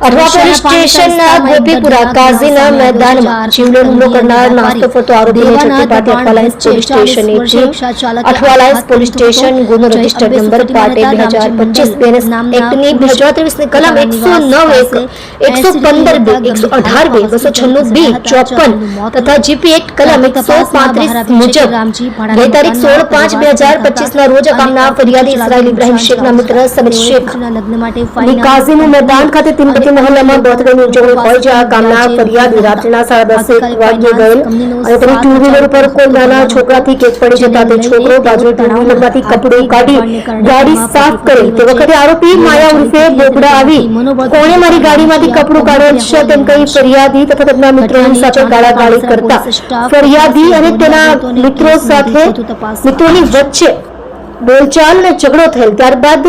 Athwa police સ્ટેશનના ગોપીપુરા કાઝીના મેદાનમાં જીવલેણ હુમલો કરનાર નાસ્તો ફરતો આરોપીને ઝડપી પાડતી અઠવાલાઇન્સ પોલીસ સ્ટેશનની ટીમ અઠવાલાઇન્સ પોલીસ સ્ટેશન ગુનો રજિસ્ટર નંબર પાટે બે હજાર પચીસ બેનસ એક્ટની બે હજાર ત્રેવીસની કલમ એકસો નવ એક એકસો પંદર બે એકસો અઢાર બે બસો છન્નું બી ચોપન તથા જીપી એક્ટ કલમ એકસો પાંત્રીસ મુજબ ગઈ તારીખ સોળ પાંચ બે હજાર પચીસ ના રોજ કામના ફરિયાદી ઇસરાઇલ ઇબ્રાહિમ શેખના મિત્ર સમીર શેખ લગ્ન માટે ની કાઝીનું મેદાન ખાતે તિનપતિ મહોલ્લામાં બર્થડેની ઉજવણી હોય જ્યાં ગામના ફરિયાદી રાત્રિના સાડા દસેક વાગ્યે ગયેલ અને તેની ટુ વ્હીલર પર કોઈ નાના છોકરાથી કેક પડી જતા તે છોકરો બાજુ ટુ વ્હીલરમાંથી કપડું કાઢી ગાડી સાફ કરી. તે વખતે આરોપી માયા ઉર્ફે બોબડા આવી કોણે મારી ગાડીમાંથી કપડું કાઢેલ છે? તેમ કહી ફરિયાદી તથા તેમના મિત્રોની સાથે ગાળાગાળી કરતા. ફરિયાદી અને તેના મિત્રો સાથે મિત્રોની વચ્ચે બોલચાલ અને ઝઘડો થયેલ. ત્યારબાદ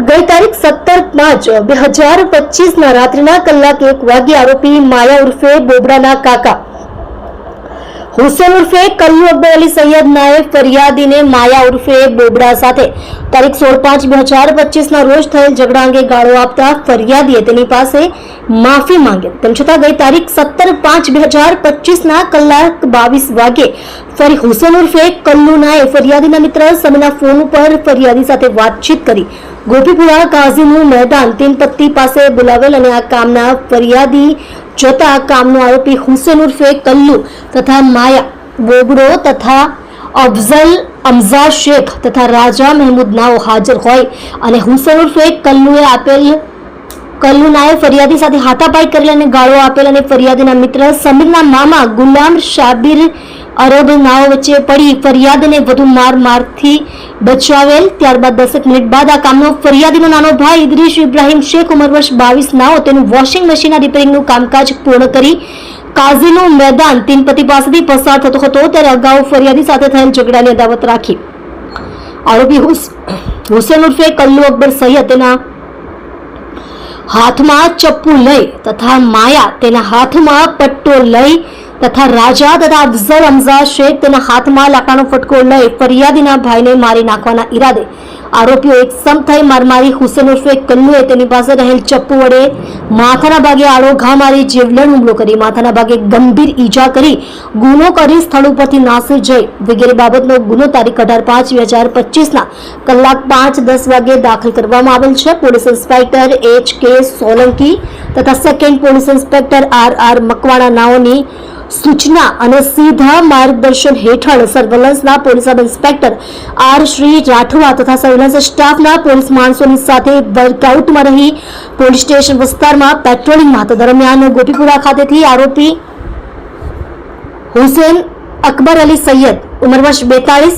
ગઈ તારીખ સત્તર પાંચ બે હજાર પચીસ ના રાત્રિના કલાક એક વાગે આરોપી માયા ઉર્ફે બોબડાના કાકા હુસેન ઉર્ફે કલ્લુ અકબર અલી સૈયદ નાએ ફરિયાદીને માયા ઉર્ફે બોબડા સાથે તારીખ સોળ પાંચ બે હજાર પચીસ ના રોજ થયેલ ઝઘડા અંગે ગાળો આપતા ફરિયાદીએ તેની પાસે માફી માંગેલ તેમ છતાં ગઈ તારીખ સત્તર પાંચ બે હજાર પચીસ ના કલાક બાવીસ વાગે ફરી હુસેન ઉર્ફે કલ્લુ નાએ ફરિયાદીના મિત્ર સમીના ફોન ઉપર ફરિયાદી સાથે વાતચીત કરી ગોપીપુરા, કાઝીનું મેદાન, તીનપત્તી પાસે બોલાવેલ અને આ કામના ફરિયાદી જતા કામનો આરોપી હુસેન ઉર્ફે કલ્લુ તથા માયા બોગડો તથા અફઝલ અમઝા શેખ તથા રાજા મહેમૂદ નાઓ હાજર હોય અને હુસેન ઉર્ફે કલ્લુએ આપેલ કલ્લુનાએ ફરિયાદી સાથે હાથાપાઈ કરેલ અને ગાળો આપેલ અને ફરિયાદીના મિત્ર સમીરના મામા ગુલામ શાબીર અરબ નાઓ વચ્ચે પડી ફરિયાદને વધુ માર મારથી બચાવેલ. ત્યારબાદ દસેક મિનિટ બાદ આ કામનો ફરિયાદીનો નાનો ભાઈ ઇદ્રીશ ઇબ્રાહિમ શેખ ઉંમર વર્ષ બાવીસ નાઓ તેનું વોશિંગ મશીનના રિપેરિંગનું કામકાજ પૂર્ણ કરી કાઝીનું મેદાન તીનપતિ પાસેથી પસાર થતો હતો. ત્યારે અગાઉ ફરિયાદી સાથે થયેલ ઝઘડાની અદાવત રાખી. આરોપી હુસ- હુસેન ઉર્ફે કલ્લુ અકબર સૈયદ તેના હાથમાં ચપ્પુ લઈ તથા માયા તેના હાથમાં પટ્ટો લઈ તથા રાજા તથા અફઝલ હમઝા શેખ તેના હાથમાં લાકડાનો ફટકો લઈ ફરિયાદીના ભાઈને મારી નાખવાના ઈરાદે આરોપીઓ એક સમ થઈ મારમારી હુસેન ઉર્ફે કલ્લુએ તેની પાસે રહેલ ચપ્પુ વડે માથાના ભાગે આડો ઘા મારી જીવલેણ હુમલો કરી માથાના ભાગે ગંભીર ઈજા કરી, ગુનો કરી સ્થળ ઉપરથી નાસી જઈ વગેરે બાબતનો ગુનો તારીખ અઢાર પાંચ બે હજાર પચીસના કલાક પાંચ દસ વાગે દાખલ કરવામાં આવેલ છે. Police inspector H K Solanki તથા second police inspector R R Makwana નાઓની સૂચના અને સીધા માર્ગદર્શન હેઠળ સર્વેલન્સના police sub inspector R Shri Rathwa તથા સર્વેલન્સ સ્ટાફના પોલીસ માણસોની સાથે વર્કઆઉટમાં રહી પોલીસ સ્ટેશન વિસ્તારમાં પેટ્રોલિંગમાં. હતા દરમિયાન ગોપીપુરા ખાતેથી આરોપી હુસેન અકબર અલી સૈયદ, ઉંમર વર્ષ બેતાળીસ